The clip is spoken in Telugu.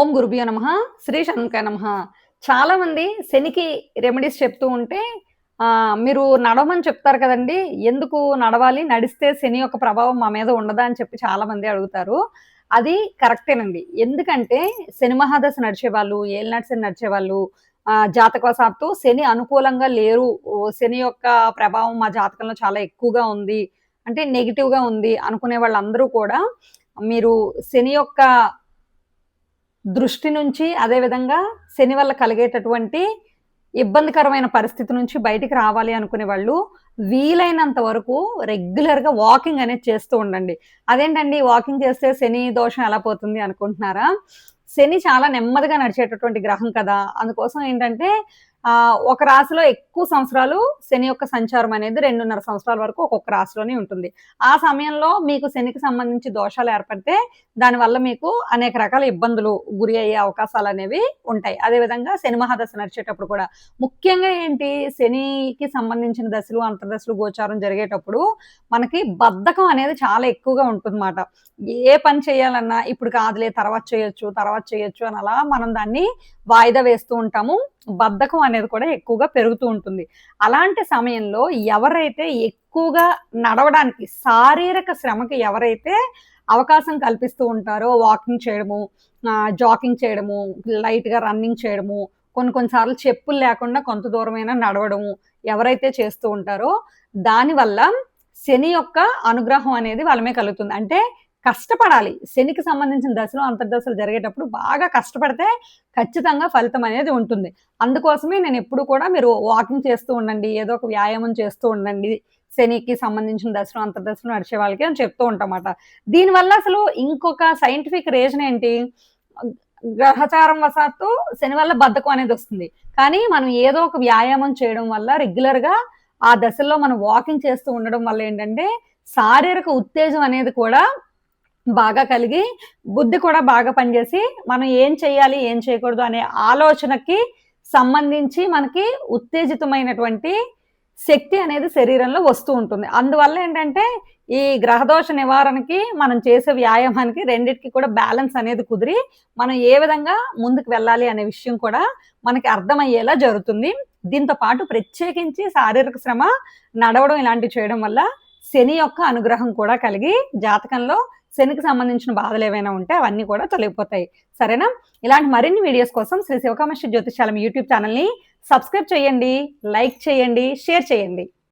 ఓం గురుభ్యో నమ శ్రీ శంకర నమ. చాలామంది శనికి రెమెడీస్ చెప్తూ ఉంటే మీరు నడవమని చెప్తారు కదండి ఎందుకు నడవాలి నడిస్తే శని యొక్క ప్రభావం మా మీద ఉండదా అని చెప్పి చాలా మంది అడుగుతారు. అది కరెక్టేనండి. ఎందుకంటే శని మహాదశ నడిచే వాళ్ళు ఏలినాటి శని నడిచే వాళ్ళు జాతకవశాత్తు శని అనుకూలంగా లేరు. శని యొక్క ప్రభావం మా జాతకంలో చాలా ఎక్కువగా ఉంది అంటే నెగిటివ్గా ఉంది అనుకునే వాళ్ళందరూ కూడా మీరు శని యొక్క దృష్టి నుంచి అదేవిధంగా శని వల్ల కలిగేటటువంటి ఇబ్బందికరమైన పరిస్థితి నుంచి బయటికి రావాలి అనుకునే వాళ్ళు వీలైనంత వరకు రెగ్యులర్గా వాకింగ్ అనేది చేస్తూ ఉండండి. అదేంటండి? వాకింగ్ చేస్తే శని దోషం ఎలా పోతుంది అనుకుంటున్నారా? శని చాలా నెమ్మదిగా నడిచేటటువంటి గ్రహం కదా. అందుకోసం ఏంటంటే ఒక రాశిలో ఎక్కువ సంవత్సరాలు శని యొక్క సంచారం అనేది రెండున్నర సంవత్సరాల వరకు ఒక్కొక్క రాశిలోనే ఉంటుంది. ఆ సమయంలో మీకు శనికి సంబంధించి దోషాలు ఏర్పడితే దానివల్ల మీకు అనేక రకాల ఇబ్బందులు గురి అయ్యే అవకాశాలు అనేవి ఉంటాయి. అదేవిధంగా శని మహాదశ నడిచేటప్పుడు కూడా ముఖ్యంగా ఏంటి? శనికి సంబంధించిన దశలు అంతర్దశలు గోచారం జరిగేటప్పుడు మనకి బద్ధకం అనేది చాలా ఎక్కువగా ఉంటుందన్నమాట. ఏ పని చేయాలన్నా ఇప్పుడు కాదులే తర్వాత చేయొచ్చు తర్వాత చేయొచ్చు అని అలా మనం దాన్ని వాయిదా వేస్తూ ఉంటాము. బద్ధకం అనేది కూడా ఎక్కువగా పెరుగుతూ ఉంటుంది. అలాంటి సమయంలో ఎవరైతే ఎక్కువగా నడవడానికి శారీరక శ్రమకి ఎవరైతే అవకాశం కల్పిస్తూ ఉంటారో వాకింగ్ చేయడము జాకింగ్ చేయడము లైట్గా రన్నింగ్ చేయడము కొన్ని కొన్నిసార్లు చెప్పులు లేకుండా కొంత దూరమైనా నడవడము ఎవరైతే చేస్తూ ఉంటారో దానివల్ల శని యొక్క అనుగ్రహం అనేది వాళ్ళమే కలుగుతుంది. అంటే కష్టపడాలి. శనికి సంబంధించిన దశలు అంతర్దశలు జరిగేటప్పుడు బాగా కష్టపడితే ఖచ్చితంగా ఫలితం అనేది ఉంటుంది. అందుకోసమే నేను ఎప్పుడు కూడా మీరు వాకింగ్ చేస్తూ ఉండండి ఏదో ఒక వ్యాయామం చేస్తూ ఉండండి. శనికి సంబంధించిన దశలు అంతర్దశలు నడిచే వాళ్ళకి అని చెప్తూ ఉంటామాట దీనివల్ల అసలు ఇంకొక సైంటిఫిక్ రీజన్ ఏంటి? గ్రహచారం వశాత్తు శని వల్ల బద్ధకం అనేది వస్తుంది. కానీ మనం ఏదో ఒక వ్యాయామం చేయడం వల్ల రెగ్యులర్గా ఆ దశల్లో మనం వాకింగ్ చేస్తూ ఉండడం వల్ల ఏంటంటే శారీరక ఉత్తేజం అనేది కూడా బాగా కలిగి బుద్ధి కూడా బాగా పనిచేసి మనం ఏం చేయాలి ఏం చేయకూడదు అనే ఆలోచనకి సంబంధించి మనకి ఉత్తేజితమైనటువంటి శక్తి అనేది శరీరంలో వస్తూ ఉంటుంది. అందువల్ల ఏంటంటే ఈ గ్రహదోష నివారణకి మనం చేసే వ్యాయామానికి రెండింటికి కూడా బ్యాలెన్స్ అనేది కుదిరి మనం ఏ విధంగా ముందుకు వెళ్ళాలి అనే విషయం కూడా మనకి అర్థమయ్యేలా జరుగుతుంది. దీంతో పాటు ప్రత్యేకించి శారీరక శ్రమ నడవడం ఇలాంటివి చేయడం వల్ల శని యొక్క అనుగ్రహం కూడా కలిగి జాతకంలో శనికి సంబంధించిన బాధలు ఏవైనా ఉంటే అవన్నీ కూడా తొలగిపోతాయి. సరేనా? ఇలాంటి మరిన్ని వీడియోస్ కోసం శ్రీ శివకామేశ్వర జ్యోతిషాలం యూట్యూబ్ ఛానల్ని సబ్స్క్రైబ్ చేయండి లైక్ చేయండి షేర్ చేయండి.